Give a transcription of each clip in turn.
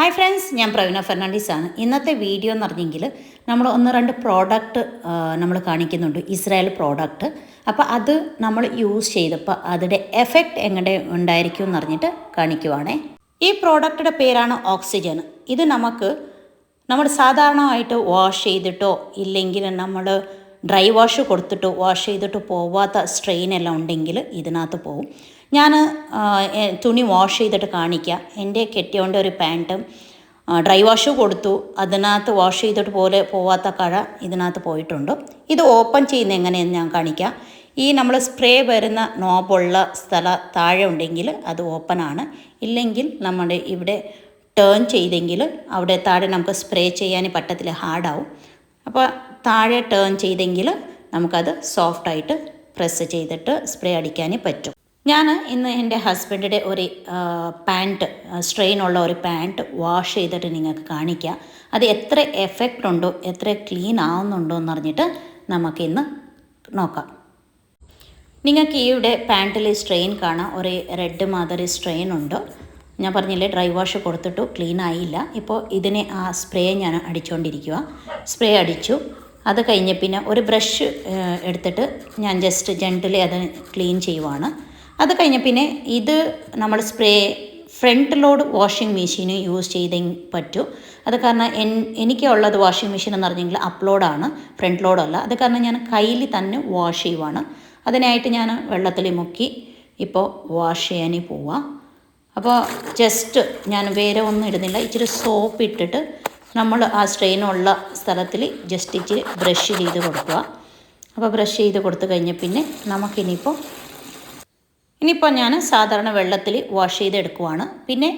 Hi friends ഞാൻ പ്രവീണ ഫെർണാണ്ടീസ് ആണ്. ഇന്നത്തെ വീഡിയോ എന്ന് പറഞ്ഞെങ്കിൽ നമ്മൾ ഒന്ന് രണ്ട് പ്രോഡക്റ്റ് നമ്മൾ കാണിക്കുന്നുണ്ട്. ഇസ്രായേൽ പ്രോഡക്റ്റ് അപ്പോൾ അത് നമ്മൾ യൂസ് ചെയ്തപ്പോൾ അതിന്റെ എഫക്റ്റ് എങ്ങനെ ഉണ്ടായിരിക്കും എന്ന് പറഞ്ഞിട്ട് കാണിക്കുവാണേ. ഈ പ്രോഡക്റ്റിന്റെ പേരാണ് ഓക്സിജൻ ഇത് നമുക്ക് നമ്മൾ സാധാരണമായിട്ട് വാഷ് ചെയ്തിട്ടോ ഇല്ലെങ്കിൽ നമ്മൾ ഡ്രൈ വാഷ് കൊടുത്തിട്ടോ വാഷ് ചെയ്തിട്ട് പോവാത്ത സ്ട്രെയിൻ എല്ലാം ഉണ്ടെങ്കിൽ ഇതിനകത്ത് പോവും. ഞാൻ തുണി വാഷ് ചെയ്തിട്ട് കാണിക്കാം. എന്റെ കെട്ടിയോന്റെ ഒരു പാന്റും ഡ്രൈ വാഷ് കൊടുത്തു. അതിനകത്ത് വാഷ് ചെയ്തിട്ട് പോലെ പോവാത്ത കഴ ഇതിനകത്ത് പോയിട്ടുണ്ട്. ഇത് ഓപ്പൺ ചെയ്യുന്ന എങ്ങനെയെന്ന് ഞാൻ കാണിക്കാം. ഈ നമ്മൾ സ്പ്രേ വരുന്ന നോബുള്ള സ്ഥല താഴെ ഉണ്ടെങ്കിൽ അത് ഓപ്പൺ ആണ്. ഇല്ലെങ്കിൽ നമ്മുടെ ഇവിടെ ടേൺ ചെയ്തെങ്കിൽ അവിടെ താഴെ നമുക്ക് സ്പ്രേ ചെയ്യാൻ പറ്റത്തില്ല ഹാർഡാവും അപ്പോൾ താഴെ ടേൺ ചെയ്തെങ്കിൽ നമുക്കത് സോഫ്റ്റായിട്ട് പ്രസ് ചെയ്തിട്ട് സ്പ്രേ അടിക്കാൻ പറ്റും. ഞാൻ ഇന്ന് എന്റെ ഹസ്ബൻഡിന്റെ ഒരു പാന്റ് സ്ട്രെയിനുള്ള ഒരു പാന്റ് വാഷ് ചെയ്തിട്ട് നിങ്ങൾക്ക് കാണിക്കാം. അത് എത്ര എഫക്റ്റ് ഉണ്ടോ എത്ര ക്ലീൻ ആവുന്നുണ്ടോ എന്ന് അറിഞ്ഞിട്ട് നമുക്കിന്ന് നോക്കാം. നിങ്ങൾക്ക് ഈയുടെ പാന്റിൽ സ്ട്രെയിൻ കാണാം. ഒരു റെഡ് മാതിരി സ്ട്രെയിൻ ഉണ്ട്. ഞാൻ പറഞ്ഞില്ലേ ഡ്രൈ വാഷ് കൊടുത്തിട്ടു ക്ലീൻ ആയില്ല. ഇപ്പോൾ ഇതിനെ ആ സ്പ്രേ ഞാൻ അടിച്ചുകൊണ്ടിരിക്കുക സ്പ്രേ അടിച്ചു. അത് കഴിഞ്ഞ് പിന്നെ ഒരു ബ്രഷ് എടുത്തിട്ട് ഞാൻ ജസ്റ്റ് ജെന്റിലി അത് ക്ലീൻ ചെയ്യുവാണ്. അത് കഴിഞ്ഞ് പിന്നെ ഇത് നമ്മൾ spray front load washing machine use ചെയ്തേ പറ്റൂ. അത് കാരണം എൻ എനിക്കുള്ളത് വാഷിംഗ് മെഷീൻ എന്ന് പറഞ്ഞെങ്കിൽ അപ്ലോഡാണ് ഫ്രണ്ട് ലോഡല്ല അത് കാരണം ഞാൻ കയ്യിൽ തന്നെ വാഷ് ചെയ്യുവാണ്. അതിനായിട്ട് ഞാൻ വെള്ളത്തിൽ മുക്കി ഇപ്പോൾ വാഷ് ചെയ്യാൻ പോവാം. അപ്പോൾ ജസ്റ്റ് ഞാൻ വേറെ ഒന്നും ഇടുന്നില്ല. ഇച്ചിരി സോപ്പ് ഇട്ടിട്ട് നമ്മൾ ആ സ്ട്രെയിനുള്ള സ്ഥലത്തിൽ ജസ്റ്റ് ഇച്ചിരി ബ്രഷ് ചെയ്ത് കൊടുക്കുക. അപ്പോൾ ബ്രഷ് ചെയ്ത് കൊടുത്തു കഴിഞ്ഞ പിന്നെ നമുക്കിനിയിപ്പോൾ ഇനിയിപ്പോൾ ഞാൻ സാധാരണ വെള്ളത്തിൽ വാഷ് ചെയ്തെടുക്കുവാണ്. പിന്നെ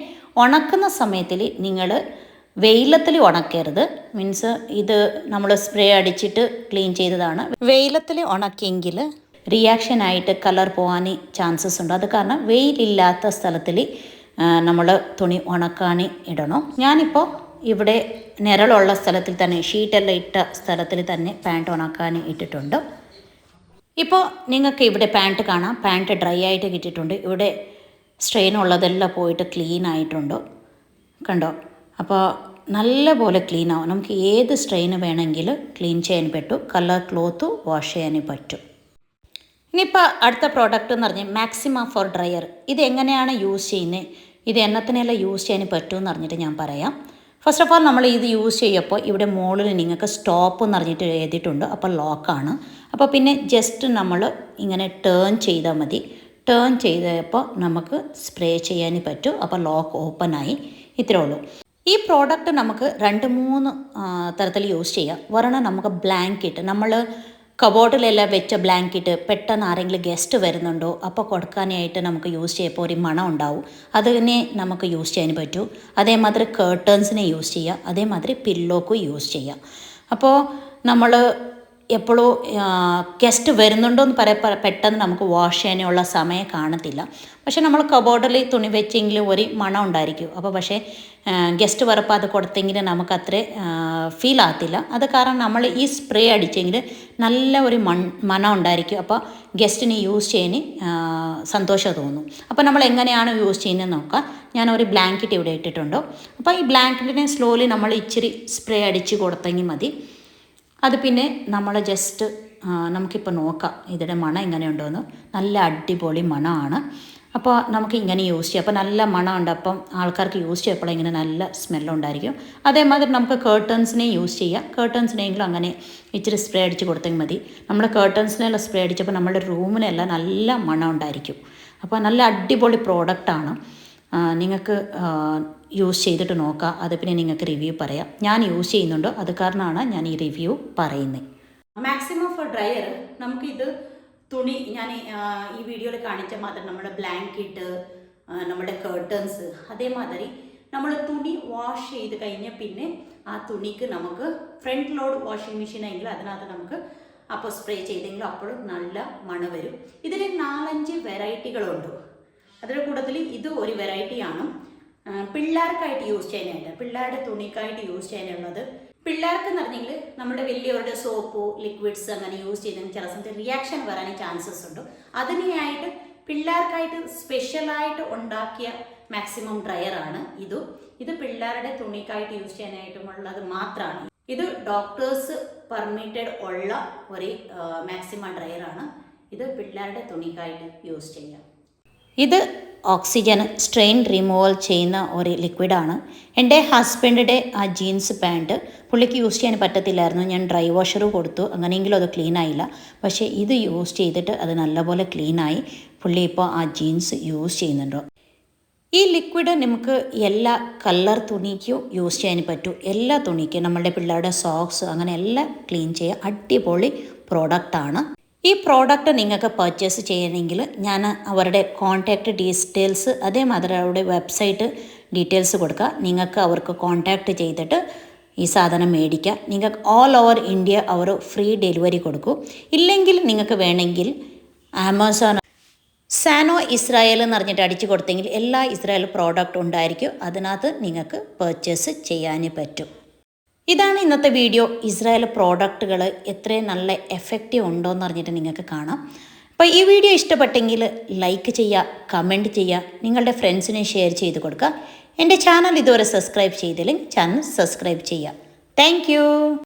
ഉണക്കുന്ന സമയത്തിൽ നിങ്ങൾ വെയിലത്തിൽ ഉണക്കരുത്. മീൻസ് ഇത് നമ്മൾ സ്പ്രേ അടിച്ചിട്ട് ക്ലീൻ ചെയ്തതാണ്. വെയിലത്തിൽ ഉണക്കിയെങ്കിൽ റിയാക്ഷൻ ആയിട്ട് കളർ പോകാൻ ചാൻസസ് ഉണ്ട്. അത് കാരണം വെയിലില്ലാത്ത സ്ഥലത്തിൽ നമ്മൾ തുണി ഉണക്കാൻ ഇടണം. ഞാനിപ്പോൾ ഇവിടെ നിരളുള്ള സ്ഥലത്തിൽ തന്നെ ഷീറ്റെല്ലാം ഇട്ട സ്ഥലത്തിൽ തന്നെ പാന്റ് ഉണക്കാൻ ഇട്ടിട്ടുണ്ട്. ഇപ്പോൾ നിങ്ങൾക്ക് ഇവിടെ പാന്റ് കാണാം. പാന്റ് ഡ്രൈ ആയിട്ട് കിട്ടിയിട്ടുണ്ട്. ഇവിടെ സ്ട്രെയിൻ ഉള്ളതെല്ലാം പോയിട്ട് ക്ലീൻ ആയിട്ടുണ്ട്. കണ്ടോ? അപ്പോൾ നല്ല പോലെ ക്ലീൻ ആവും. നമുക്ക് ഏത് സ്ട്രെയിൻ വേണമെങ്കിലും ക്ലീൻ ചെയ്യാൻ പറ്റും. കളർ ക്ലോത്ത് വാഷ് ചെയ്യാൻ പറ്റും. ഇനിയിപ്പോൾ അടുത്ത പ്രോഡക്റ്റ് എന്ന് പറഞ്ഞാൽ മാക്സിമ ഫോർ ഡ്രയർ ഇത് എങ്ങനെയാണ് യൂസ് ചെയ്യുന്നത്? ഇത് എണ്ണത്തിനെല്ലാം യൂസ് ചെയ്യാൻ പറ്റുമെന്ന് പറഞ്ഞിട്ട് ഞാൻ പറയാം. ഫസ്റ്റ് ഓഫ് ഓൾ നമ്മൾ ഇത് യൂസ് ചെയ്യുമ്പോൾ ഇവിടെ മുകളിൽ നിങ്ങൾക്ക് സ്റ്റോപ്പ് എന്ന് പറഞ്ഞിട്ട് എഴുതിയിട്ടുണ്ട്. അപ്പോൾ ലോക്കാണ് അപ്പോൾ പിന്നെ ജസ്റ്റ് നമ്മൾ ഇങ്ങനെ ടേൺ ചെയ്താൽ മതി. ടേൺ ചെയ്തപ്പോൾ നമുക്ക് സ്പ്രേ ചെയ്യാൻ പറ്റും. അപ്പോൾ ലോക്ക് ഓപ്പണായി ഇത്രേ ഉള്ളൂ. ഈ പ്രോഡക്റ്റ് നമുക്ക് രണ്ട് മൂന്ന് തരത്തിൽ യൂസ് ചെയ്യാം. ഒരെണ്ണം നമുക്ക് ബ്ലാങ്കറ്റ് നമ്മൾ കബോർഡിലെല്ലാം വെച്ച ബ്ലാങ്കറ്റ് പെട്ടെന്ന് ആരെങ്കിലും ഗസ്റ്റ് വരുന്നുണ്ടോ അപ്പോൾ കൊടുക്കാനായിട്ട് നമുക്ക് യൂസ് ചെയ്യുമ്പോൾ ഒരു മണം ഉണ്ടാവും. അതിനെ നമുക്ക് യൂസ് ചെയ്യാൻ പറ്റൂ. അതേമാതിരി കേർട്ടേൺസിനെ യൂസ് ചെയ്യുക അതേമാതിരി പില്ലോക്കും യൂസ് ചെയ്യുക അപ്പോൾ നമ്മൾ എപ്പോഴും ഗസ്റ്റ് വരുന്നുണ്ടോ എന്ന് പറയാൻ പെട്ടെന്ന് നമുക്ക് വാഷ് ചെയ്യാനുള്ള സമയം കാണത്തില്ല. പക്ഷെ നമ്മൾ കബോർഡിൽ തുണി വെച്ചെങ്കിൽ ഒരു മണം ഉണ്ടായിരിക്കും. അപ്പോൾ പക്ഷേ ഗസ്റ്റ് വരപ്പോൾ അത് കൊടുത്തെങ്കിൽ നമുക്ക് അത്ര ഫീൽ ആകത്തില്ല. അത് കാരണം നമ്മൾ ഈ സ്പ്രേ അടിച്ചെങ്കിൽ നല്ല ഒരു മൺ മണം ഉണ്ടായിരിക്കും. അപ്പോൾ ഗസ്റ്റിന് യൂസ് ചെയ്യാൻ സന്തോഷം തോന്നും. അപ്പോൾ നമ്മൾ എങ്ങനെയാണ് യൂസ് ചെയ്യുന്നത് നോക്കാം. ഞാൻ ഒരു ബ്ലാങ്കറ്റ് ഇവിടെ ഇട്ടിട്ടുണ്ടോ. അപ്പോൾ ഈ ബ്ലാങ്കറ്റിനെ സ്ലോലി നമ്മൾ ഇച്ചിരി സ്പ്രേ അടിച്ച് കൊടുത്തെങ്കിൽ മതി. അത് പിന്നെ നമ്മൾ ജസ്റ്റ് നമുക്കിപ്പോൾ നോക്കാം ഇതിന്റെ മണം എങ്ങനെയുണ്ടോയെന്ന് നല്ല അടിപൊളി മണമാണ് അപ്പോൾ നമുക്ക് ഇങ്ങനെ യൂസ് ചെയ്യാം. അപ്പോൾ നല്ല മണമുണ്ട് അപ്പം ആൾക്കാർക്ക് യൂസ് ചെയ്യപ്പോൾ ഇങ്ങനെ നല്ല സ്മെല്ലുണ്ടായിരിക്കും അതേമാതിരി നമുക്ക് കേർട്ടൻസിനെ യൂസ് ചെയ്യാം. കേർട്ടൻസിനെങ്കിലും അങ്ങനെ ഇച്ചിരി സ്പ്രേ അടിച്ച് കൊടുത്തെങ്കിൽ മതി. നമ്മൾ കേർട്ടൻസിനെല്ലാം സ്പ്രേ അടിച്ചപ്പോൾ നമ്മുടെ റൂമിനെല്ലാം നല്ല മണം ഉണ്ടായിരിക്കും അപ്പോൾ നല്ല അടിപൊളി പ്രോഡക്റ്റാണ് നിങ്ങൾക്ക് യൂസ് ചെയ്തിട്ട് നോക്കാം. അത് പിന്നെ നിങ്ങൾക്ക് റിവ്യൂ പറയാം. ഞാൻ യൂസ് ചെയ്യുന്നുണ്ട്. അത് കാരണമാണ് ഞാൻ ഈ റിവ്യൂ പറയുന്നത് മാക്സിമം ഫോർ ഡ്രയർ നമുക്കിത് തുണി ഞാൻ ഈ വീഡിയോയിൽ കാണിച്ച മാത്രം നമ്മുടെ ബ്ലാങ്കറ്റ് നമ്മുടെ കേർട്ടൻസ് അതേമാതിരി നമ്മൾ തുണി വാഷ് ചെയ്ത് കഴിഞ്ഞ പിന്നെ ആ തുണിക്ക് നമുക്ക് ഫ്രണ്ട് ലോഡ് വാഷിംഗ് മെഷീൻ ആണെങ്കിൽ അതിനകത്ത് നമുക്ക് അപ്പോൾ സ്പ്രേ ചെയ്തെങ്കിലും അപ്പോഴും നല്ല മണം വരും ഇതിൽ നാലഞ്ച് വെറൈറ്റികളുണ്ട് അതിന്റെ കൂട്ടത്തിൽ ഇത് ഒരു വെറൈറ്റിയാണ് പിള്ളേർക്കായിട്ട് യൂസ് ചെയ്യാനായിട്ട് പിള്ളേരുടെ തുണിക്കായിട്ട് യൂസ് ചെയ്യാനുള്ളത്. പിള്ളേർക്ക് എന്ന് പറഞ്ഞെങ്കിൽ നമ്മുടെ വലിയവരുടെ സോപ്പോ ലിക്വിഡ്സ് അങ്ങനെ യൂസ് ചെയ്തെങ്കിൽ ചില സമയത്ത് റിയാക്ഷൻ വരാൻ ചാൻസസ് ഉണ്ട്. അതിനായിട്ട് പിള്ളേർക്കായിട്ട് സ്പെഷ്യലായിട്ട് ഉണ്ടാക്കിയ മാക്സിമം ഡ്രയർ ആണ് ഇത്. ഇത് പിള്ളേരുടെ തുണിക്കായിട്ട് യൂസ് ചെയ്യാനായിട്ടുമുള്ളത് മാത്രമാണ്. ഇത് ഡോക്ടേഴ്സ് പെർമിറ്റഡ് ഉള്ള ഒരു മാക്സിമം ഡ്രയർ ആണ്. ഇത് പിള്ളേരുടെ തുണിക്കായിട്ട് യൂസ് ചെയ്യാം. ഇത് ഓക്സിജൻ സ്ട്രെയിൻ റിമൂവൽ ചെയ്യുന്ന ഒരു ലിക്വിഡാണ് എന്റെ ഹസ്ബൻഡിന്റെ ആ ജീൻസ് പാന്റ് പുള്ളിക്ക് യൂസ് ചെയ്യാൻ പറ്റത്തില്ലായിരുന്നു. ഞാൻ ഡ്രൈ വാഷർ കൊടുത്തു. അങ്ങനെയെങ്കിലും അത് ക്ലീൻ ആയില്ല. പക്ഷേ ഇത് യൂസ് ചെയ്തിട്ട് അത് നല്ലപോലെ ക്ലീനായി പുള്ളി ഇപ്പോൾ ആ ജീൻസ് യൂസ് ചെയ്യുന്നുണ്ട്. ഈ ലിക്വിഡ് നമുക്ക് എല്ലാ കളർ തുണിക്കും യൂസ് ചെയ്യാൻ പറ്റും. എല്ലാ തുണിക്കും നമ്മളുടെ പിള്ളേരുടെ സോക്സ് അങ്ങനെ എല്ലാം ക്ലീൻ ചെയ്യുക അടിപൊളി പ്രോഡക്റ്റാണ് ഈ പ്രോഡക്റ്റ് നിങ്ങൾക്ക് പർച്ചേസ് ചെയ്യണമെങ്കിൽ ഞാൻ അവരുടെ കോൺടാക്റ്റ് ഡീറ്റെയിൽസ് അതേമാതിരി അവരുടെ വെബ്സൈറ്റ് ഡീറ്റെയിൽസ് കൊടുക്കുക. നിങ്ങൾക്ക് അവർക്ക് കോൺടാക്റ്റ് ചെയ്തിട്ട് ഈ സാധനം മേടിക്കുക നിങ്ങൾക്ക് ഓൾ ഓവർ ഇന്ത്യ അവർ ഫ്രീ ഡെലിവറി കൊടുക്കും. ഇല്ലെങ്കിൽ നിങ്ങൾക്ക് വേണമെങ്കിൽ ആമസോൺ സാനോ ഇസ്രായേൽ എന്ന് പറഞ്ഞിട്ട് അടിച്ചു കൊടുത്തെങ്കിൽ എല്ലാ ഇസ്രായേൽ പ്രോഡക്റ്റ് ഉണ്ടായിരിക്കും. അതിനകത്ത് നിങ്ങൾക്ക് പർച്ചേസ് ചെയ്യാനേ പറ്റും. ഇതാണ് ഇന്നത്തെ വീഡിയോ. ഇസ്രായേൽ പ്രോഡക്റ്റുകൾ എത്രയും നല്ല എഫക്റ്റീവ് ഉണ്ടോ എന്ന് അറിഞ്ഞിട്ട് നിങ്ങൾക്ക് കാണാം. അപ്പോൾ ഈ വീഡിയോ ഇഷ്ടപ്പെട്ടെങ്കിൽ ലൈക്ക് ചെയ്യുക കമന്റ് ചെയ്യുക നിങ്ങളുടെ ഫ്രണ്ട്സിനെ ഷെയർ ചെയ്ത് കൊടുക്കുക. എന്റെ ചാനൽ ഇതുവരെ സബ്സ്ക്രൈബ് ചെയ്തില്ലെങ്കിൽ ചാനൽ സബ്സ്ക്രൈബ് ചെയ്യുക. താങ്ക്